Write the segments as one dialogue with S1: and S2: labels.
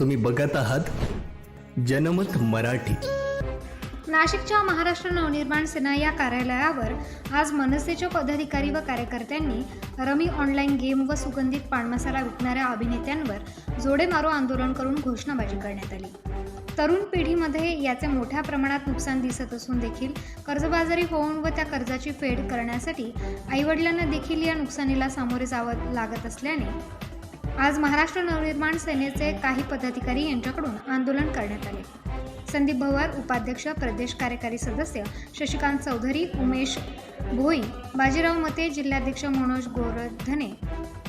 S1: तुम्ही बघत आहात जनमत मराठी.
S2: नाशिकच्या महाराष्ट्र नवनिर्माण सेना या कार्यालयावर आज मनसेच्या पदाधिकारी व कार्यकर्त्यांनी रमी ऑनलाईन गेम व सुगंधित पानमसाला विकणाऱ्या अभिनेत्यांवर जोडे मारो आंदोलन करून घोषणाबाजी करण्यात आली. तरुण पिढीमध्ये याचे मोठ्या प्रमाणात नुकसान दिसत असून देखील कर्जबाजारी होऊन व त्या कर्जाची फेड करण्यासाठी आईवडिलांना देखील या नुकसानीला सामोरे जावं लागत असल्याने आज महाराष्ट्र नवनिर्माण सेनेचे काही पदाधिकारी यांच्याकडून आंदोलन करण्यात आले. संदीप भवार उपाध्यक्ष प्रदेश कार्यकारी सदस्य शशिकांत चौधरी उमेश भोई बाजीराव मते जिल्हाध्यक्ष मनोज गोरधने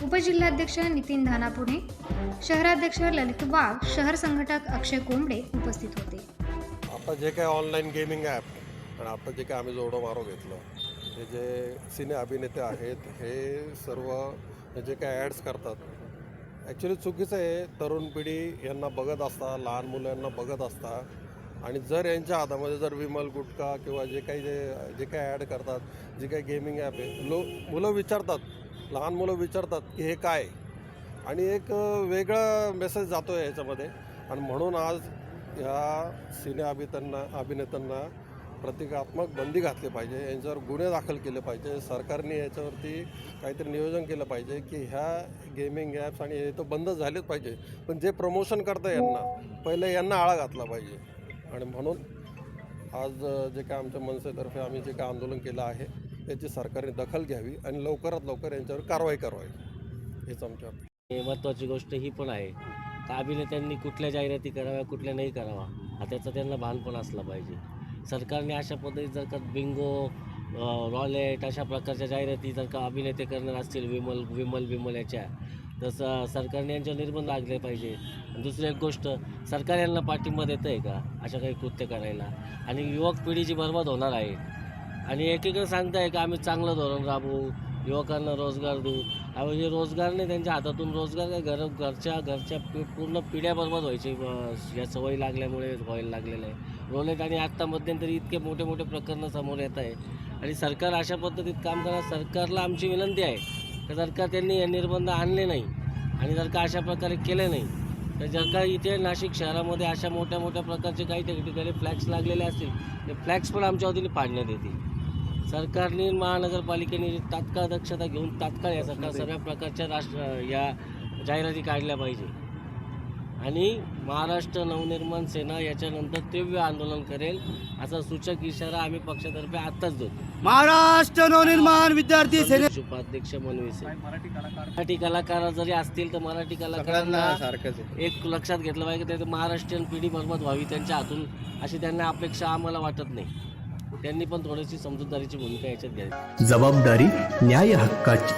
S2: उपजिल्हाध्यक्ष नितीन धानापुणे शहराध्यक्ष ललित वाघ शहर संघटक अक्षय कोंबडे उपस्थित होते.
S3: आता जे काय ऑनलाईन गेमिंग ॲप आणि आता जे काय आम्ही जोडो मारो घेतलं हे जे सिने अभिनेते आहेत हे सर्व हे जे काय ॲड्स करतात ॲक्च्युली चुकीचं आहे तरुण पिढी यांना बघत असता लहान मुलं यांना बघत असता. आणि जर यांच्या हातामध्ये जर विमल गुटखा किंवा जे काही जे जे काही ॲड करतात जे काही गेमिंग ॲप आहे लो मुलं विचारतात लहान मुलं विचारतात की हे काय आणि एक वेगळा मेसेज जातो आहे याच्यामध्ये आणि म्हणून आज ह्या सिने अभिनेत्यांना अभिनेत्यांना प्रतिकात्मक बंदी घातली पाहिजे यांच्यावर गुन्हे दाखल केले पाहिजे सरकारने याच्यावरती काहीतरी नियोजन केलं पाहिजे की ह्या गेमिंग ॲप्स आणि हे तर बंद झालेच पाहिजे. पण जे प्रमोशन करतं यांना पहिले यांना आळा घातला पाहिजे. आणि म्हणून आज जे काय आमच्या मनसेतर्फे आम्ही जे काय आंदोलन केलं आहे याची सरकारने दखल घ्यावी आणि लवकरात लवकर यांच्यावर कारवाई करावी. हेच आमच्या
S4: महत्त्वाची गोष्ट ही पण आहे. का अभिनेत्यांनी कुठल्या जाहिराती कराव्या कुठल्या नाही करावा हा त्याचा त्यांना भान पण असला पाहिजे. सरकारने अशा पद्धतीत जर का बिंगो रॉलेट अशा प्रकारच्या जाहिराती जर का अभिनेते करणार असतील विमल विमल विमल याच्या तर सरकारने यांच्यावर निर्बंध लागले पाहिजे. दुसरी एक गोष्ट सरकार यांना पाठिंबा देतं आहे का? अशा काही कृत्य करायला. आणि युवक पिढी जी बरबाद होणार आहे. आणि एकीकडे सांगताय का आम्ही चांगलं धोरण राबवू युवकांना रोजगार देऊ. अहो हे रोजगार नाही त्यांच्या हातातून रोजगार काय घर घरच्या घरच्या पि- पूर्ण पिढ्या बरबाद व्हायची या सवयी लागल्यामुळे व्हायला लागलेलं आहे. रोलेट आणि आत्ता मध्यंतरी इतके मोठे मोठे प्रकरणं समोर येत आहे. आणि सरकार अशा पद्धतीत काम करा सरकारला आमची विनंती आहे की सरकार त्यांनी हे निर्बंध आणले नाही आणि जर का अशा प्रकारे केले नाही तर जर का इथे नाशिक शहरामध्ये अशा मोठ्या मोठ्या प्रकारचे काही ठिकाणी फ्लॅक्स लागलेले असतील ते फ्लॅक्स पण आमच्या वतीने पाडण्यात येतील. सरकारने महानगरपालिकेने तात्काळ दक्षता घेऊन तात्काळ या सरकार सगळ्या प्रकारच्या राष्ट्र या जाहिराती काढल्या पाहिजे. आणि महाराष्ट्र नवनिर्माण सेना याच्यानंतर तीव्र आंदोलन करेल असा सूचक इशारा आम्ही पक्षातर्फे आत्ताच देतो.
S5: महाराष्ट्र नवनिर्माण विद्यार्थी सेने
S4: प्रदेश उपाध्यक्ष मनविसे मराठी कलाकार जरी असतील तर मराठी कलाकारांना एक लक्षात घेतलं पाहिजे की ते महाराष्ट्रीयन पिढी बरबाद व्हावी त्यांच्या हातून. अशी त्यांना अपेक्षा आम्हाला वाटत नाही. त्यांनी पण थोडीशी समजूतदारीची भूमिका याच्यात घ्यावी.
S1: जबाबदारी न्याय हक्काची.